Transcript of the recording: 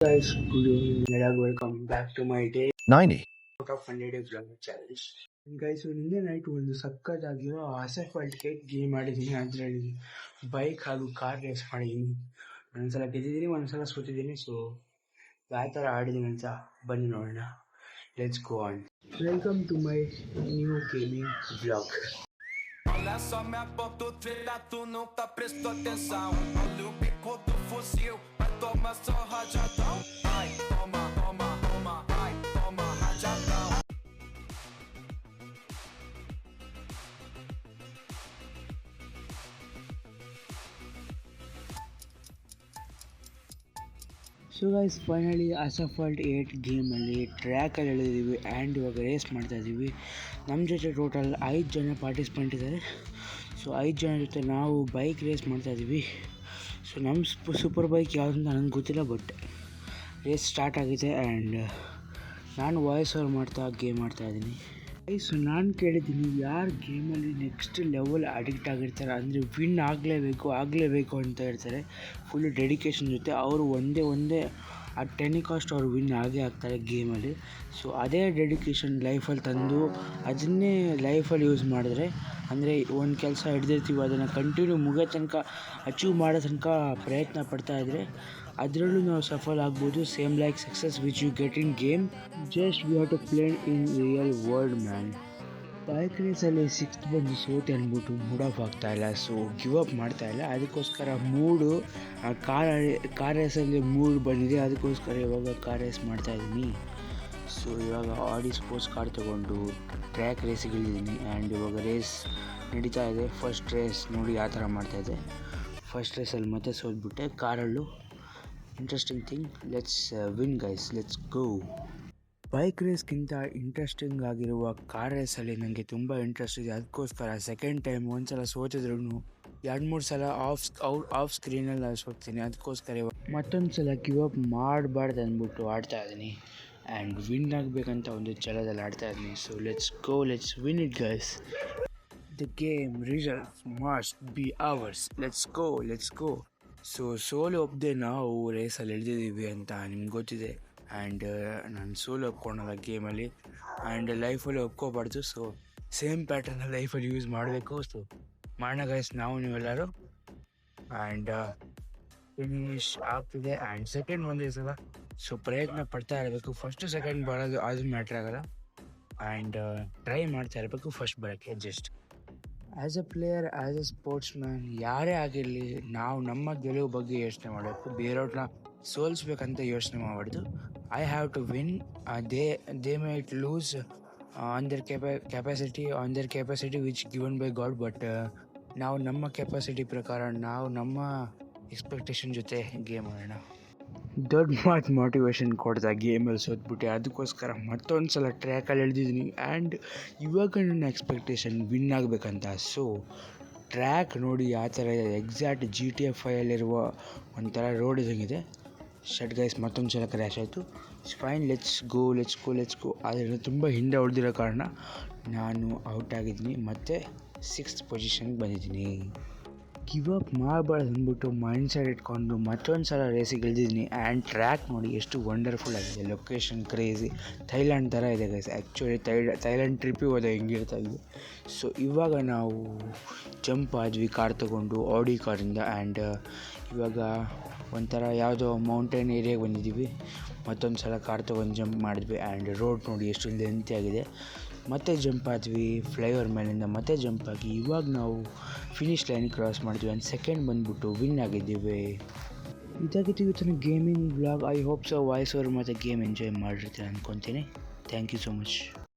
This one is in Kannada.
guys, good evening. Melag, welcome back to my day 90. out of 100 days vlog challenge. Guys ನಿನ್ನೆ ನೈಟ್ ಒಂದು ಸಕ್ಕತ್ತಾಗಿರೋ ಅಸಫಲ್ಟ್ ಕೇಕ್ ಗೇಮ್ ಆಡಿದ್ದೀನಿ ಅದರಲ್ಲಿ ಬೈಕ್ ಹಾಗೂ ಕಾರ್ ರೇಸ್ ಮಾಡಿದ್ದೀನಿ ಒಂದ್ಸಲ ಗೆದ್ದಿದ್ದೀನಿ ಒಂದ್ಸಲ ಸೋತಿದ್ದೀನಿ ಸೊ ಯಾವ ಥರ ಆಡಿದ್ದೀನಿ ಅಂತ ಬನ್ನಿ ನೋಡೋಣ let's go on welcome to my new gaming blog Olha só minha ponta trilha, tu nunca prestou atenção. Olha o bico do fuzil, vai tomar só rajadão. Ai, toma, toma, toma, ai, toma rajadão. So guys finally Asphalt eight ಗೇಮಲ್ಲಿ ಟ್ರ್ಯಾಕಲ್ಲಿ ಎಳೆದಿದ್ದೀವಿ ಆ್ಯಂಡ್ ಇವಾಗ ರೇಸ್ ಮಾಡ್ತಾ ಇದ್ದೀವಿ ನಮ್ಮ ಜೊತೆ ಟೋಟಲ್ ಐದು ಜನ ಪಾರ್ಟಿಸಿಪೆಂಟ್ ಇದ್ದಾರೆ ಸೊ ಐದು ಜನ ಜೊತೆ ನಾವು ಬೈಕ್ ರೇಸ್ ಮಾಡ್ತಾ ಇದ್ದೀವಿ ಸೊ ನಮ್ಮ ಸೂಪರ್ ಬೈಕ್ ಯಾವುದು ಅಂತ ನನಗೆ ಗೊತ್ತಿಲ್ಲ ಬಟ್ ರೇಸ್ ಸ್ಟಾರ್ಟ್ ಆಗಿದೆ ಆ್ಯಂಡ್ ನಾನು ವಾಯ್ಸ್ ಓವರ್ ಮಾಡ್ತಾ ಗೇಮ್ ಆಡ್ತಾಯಿದ್ದೀನಿ ಸೊ ನಾನು ಕೇಳಿದ್ದೀನಿ, ಯಾರು ಗೇಮಲ್ಲಿ ನೆಕ್ಸ್ಟ್ ಲೆವೆಲ್ ಅಡಿಕ್ಟ್ ಆಗಿರ್ತಾರೆ? ಅಂದರೆ ವಿನ್ ಆಗಲೇಬೇಕು ಆಗಲೇಬೇಕು ಅಂತ ಇರ್ತಾರೆ ಫುಲ್ ಡೆಡಿಕೇಶನ್ ಜೊತೆ ಅವರು ಒಂದೇ ಒಂದೇ ಆ ಟೆನಿಕಾಸ್ಟ್ ಅವ್ರು ವಿನ್ ಆಗೇ ಆಗ್ತಾರೆ ಗೇಮಲ್ಲಿ ಸೊ ಅದೇ ಡೆಡಿಕೇಶನ್ ಲೈಫಲ್ಲಿ ತಂದು ಅದನ್ನೇ ಲೈಫಲ್ಲಿ ಯೂಸ್ ಮಾಡಿದ್ರೆ, ಅಂದರೆ ಒಂದು ಕೆಲಸ ಹಿಡ್ದಿರ್ತೀವಿ, ಅದನ್ನು ಕಂಟಿನ್ಯೂ ಮುಗಿಯೋ ತನಕ ಅಚೀವ್ ಮಾಡೋ ತನಕ ಪ್ರಯತ್ನ ಪಡ್ತಾ ಇದ್ದರೆ ಅದರಲ್ಲೂ ನಾವು ಸಫಲ್ ಆಗ್ಬೋದು. Same like success which you get in game just we have to play in real world man bike ರೇಸಲ್ಲಿ sixth ಬಂದು ಸೋತೆ ಅಂದ್ಬಿಟ್ಟು ಆಗ್ತಾ ಇಲ್ಲ. ಸೊ ಗಿವ್ ಅಪ್ ಮಾಡ್ತಾ ಇಲ್ಲ. ಅದಕ್ಕೋಸ್ಕರ ಮೂಡು, ಆ ಕಾರ್ ಕಾರ್ ರೇಸಲ್ಲಿ ಮೂಡ್ ಬಂದಿದೆ. ಅದಕ್ಕೋಸ್ಕರ ಇವಾಗ ಕಾರ್ ರೇಸ್ ಮಾಡ್ತಾ ಇದ್ದೀನಿ. ಸೊ ಇವಾಗ ಆಡಿ ಸ್ಪೋರ್ಟ್ಸ್ ಕಾರ್ ತೊಗೊಂಡು ಟ್ರ್ಯಾಕ್ ರೇಸಿಗೆ ಇಳಿದ್ದೀನಿ ಆ್ಯಂಡ್ ಇವಾಗ ರೇಸ್ ನಡೀತಾ ಇದೆ. ಫಸ್ಟ್ ರೇಸ್ ನೋಡಿ ಯಾವ ಥರ ಇದೆ. ಫಸ್ಟ್ ರೇಸಲ್ಲಿ ಮತ್ತೆ ಸೋತ್ಬಿಟ್ಟೆ. ಕಾರಲ್ಲೂ interesting thing let's win guys let's go bike ರೇಸ್ಗಿಂತ interesting ಆಗಿರುವ ಕಾರ್ ರೇಸಲ್ಲಿ ನನಗೆ ತುಂಬ ಇಂಟ್ರೆಸ್ಟ್ ಇದೆ. ಅದಕ್ಕೋಸ್ಕರ ಸೆಕೆಂಡ್ ಟೈಮ್ ಒಂದು ಸಲ ಸೋತಿದ್ರು ಎರಡು ಮೂರು ಸಲ ಆಫ್ ಔಟ್ ಆಫ್ ಸ್ಕ್ರೀನಲ್ಲಿ ನಾನು ಅದಕ್ಕೋಸ್ಕರ ಇವಾಗ ಮತ್ತೊಂದು ಸಲ ಗಿವ್ ಅಪ್ ಮಾಡಬಾರ್ದು ಅಂದ್ಬಿಟ್ಟು ಆಡ್ತಾ ಇದ್ದೀನಿ. ಆ್ಯಂಡ್ ವಿನ್ ಆಗಬೇಕಂತ ಒಂದು ಛಲದಲ್ಲಿ ಆಡ್ತಾ ಇದ್ದೀನಿ. So let's go let's win it guys the game result must be ours let's go let's go so ಸೋಲು ಒಪ್ಪದೆ ನಾವು ರೇಸಲ್ಲಿ ಇಳಿದಿದ್ದೀವಿ ಅಂತ ನಿಮ್ಗೆ ಗೊತ್ತಿದೆ. ಆ್ಯಂಡ್ ನಾನು ಸೋಲು ಒಪ್ಕೊಂಡಲ್ಲ ಗೇಮಲ್ಲಿ ಆ್ಯಂಡ್ ಲೈಫಲ್ಲಿ ಒಪ್ಕೋಬಾರ್ದು ಸೊ ಸೇಮ್ ಪ್ಯಾಟರ್ನ ಲೈಫಲ್ಲಿ ಯೂಸ್ ಮಾಡಬೇಕು ಸೊ ಮಾಡೋಣ ಗೈಸ್ ನಾವು ನೀವೆಲ್ಲರೂ. ಆ್ಯಂಡ್ ಫಿನಿಶ್ ಆಗ್ತಿದೆ ಆ್ಯಂಡ್ ಸೆಕೆಂಡ್ ಒಂದೇ ಸಲ ಸೊ ಪ್ರಯತ್ನ ಪಡ್ತಾ ಇರಬೇಕು. ಫಸ್ಟು ಸೆಕೆಂಡ್ ಬರೋದು ಅದು ಮ್ಯಾಟ್ರ್ ಆಗಲ್ಲ. ಆ್ಯಂಡ್ ಟ್ರೈ ಮಾಡ್ತಾ ಇರಬೇಕು ಫಸ್ಟ್ ಬರೋಕ್ಕೆ just as a player as a sportsman ಯಾರೇ ಆಗಿರಲಿ, ನಾವು ನಮ್ಮ ಗೆಲುವು ಬಗ್ಗೆ ಯೋಚನೆ ಮಾಡಬೇಕು. ಬೇರೆಯವ್ರನ್ನ ಸೋಲಿಸ್ಬೇಕಂತ ಯೋಚನೆ ಮಾಡಬಾರ್ದು. I have to win they they may it lose on their capa capacity on their capacity which given by God but ನಾವು ನಮ್ಮ ಕೆಪಾಸಿಟಿ ಪ್ರಕಾರ, ನಾವು ನಮ್ಮ ಎಕ್ಸ್ಪೆಕ್ಟೇಷನ್ ಜೊತೆ ಗೇಮ್ ಆಡೋಣ. ದೊಡ್ಡ ಮಾತು ಮೋಟಿವೇಶನ್ ಕೊಡ್ದ ಗೇಮಲ್ಲಿ ಸೋತ್ಬಿಟ್ಟು. ಅದಕ್ಕೋಸ್ಕರ ಮತ್ತೊಂದು ಸಲ ಟ್ರ್ಯಾಕಲ್ಲಿ ಎಳ್ದಿದ್ದೀನಿ. ಆ್ಯಂಡ್ ಇವಾಗ ನನ್ನ ಎಕ್ಸ್ಪೆಕ್ಟೇಷನ್ ವಿನ್ ಆಗಬೇಕಂತ. ಸೊ ಟ್ರ್ಯಾಕ್ ನೋಡಿ ಯಾವ ಥರ ಇದೆ ಎಕ್ಸಾಕ್ಟ್ ಜಿ ಟಿ ಎಫ್ ಐಯಲ್ಲಿರುವ ಒಂಥರ ರೋಡ್ ಇದ್ದಂಗಿದೆ. ಶೆಡ್ ಗೈಸ್ ಮತ್ತೊಂದು ಸಲ ಕ್ರ್ಯಾಶ್ ಆಯಿತು. Fine let's go let's go let's go ಆದರೆ ತುಂಬ ಹಿಂದೆ ಉಳಿದಿರೋ ಕಾರಣ ನಾನು ಔಟ್ ಆಗಿದ್ದೀನಿ. ಮತ್ತು ಸಿಕ್ಸ್ತ್ ಪೊಸಿಷನ್ಗೆ ಬಂದಿದ್ದೀನಿ. ಗಿವ್ ಅಪ್ ಮಾಡಬಾರ್ದು ಅಂದ್ಬಿಟ್ಟು ಮೈಂಡ್ ಸೆಟ್ ಇಟ್ಕೊಂಡು ಮತ್ತೊಂದು ಸಲ ರೇಸಿಗೆ ಇಳಿದಿದ್ದೀನಿ ಆ್ಯಂಡ್ ಟ್ರ್ಯಾಕ್ ನೋಡಿ ಎಷ್ಟು ವಂಡರ್ಫುಲ್ ಆಗಿದೆ. ಲೊಕೇಶನ್ ಕ್ರೇಜಿ ಥೈಲ್ಯಾಂಡ್ ಥರ ಇದೆ ಗೈಸ್ ಆ್ಯಕ್ಚುಲಿ ಥೈ ಥೈಲ್ಯಾಂಡ್ ಟ್ರಿಪ್ಪಿಗೆ ಹೋದಾಗ ಹೆಂಗಿರ್ತಾ ಇದೆ? ಸೊ ಇವಾಗ ನಾವು ಜಂಪ್ ಆದ್ವಿ ಕಾರ್ ತೊಗೊಂಡು ಆಡಿ ಕಾರಿಂದ ಆ್ಯಂಡ್ ಇವಾಗ ಒಂಥರ ಯಾವುದೋ ಮೌಂಟೇನ್ ಏರಿಯಾಗೆ ಬಂದಿದ್ದೀವಿ. ಮತ್ತೊಂದು ಸಲ ಕಾರ್ ತೊಗೊಂಡು ಜಂಪ್ ಮಾಡಿದ್ವಿ ಆ್ಯಂಡ್ ರೋಡ್ ನೋಡಿ ಎಷ್ಟು ಲೆಂತಿ ಆಗಿದೆ. ಮತ್ತೆ ಜಂಪ್ ಆದ್ವಿ ಫ್ಲೈಓವರ್ ಮೇಲಿಂದ ಮತ್ತೆ ಜಂಪ್ ಆಗಿ. ಇವಾಗ ನಾವು ಫಿನಿಶ್ ಲೈನ್ ಕ್ರಾಸ್ ಮಾಡಿದ್ವಿ ಆ್ಯಂಡ್ ಸೆಕೆಂಡ್ ಬಂದ್ಬಿಟ್ಟು ವಿನ್ ಆಗಿದ್ದೀವಿ. ಇದಾಗಿತ್ತು ಇವತ್ತಿನ gaming blog I hope so voice over ಮತ್ತು ಗೇಮ್ ಎಂಜಾಯ್ ಮಾಡಿರ್ತೀನಿ ಅಂದ್ಕೊತೀನಿ. Thank you so much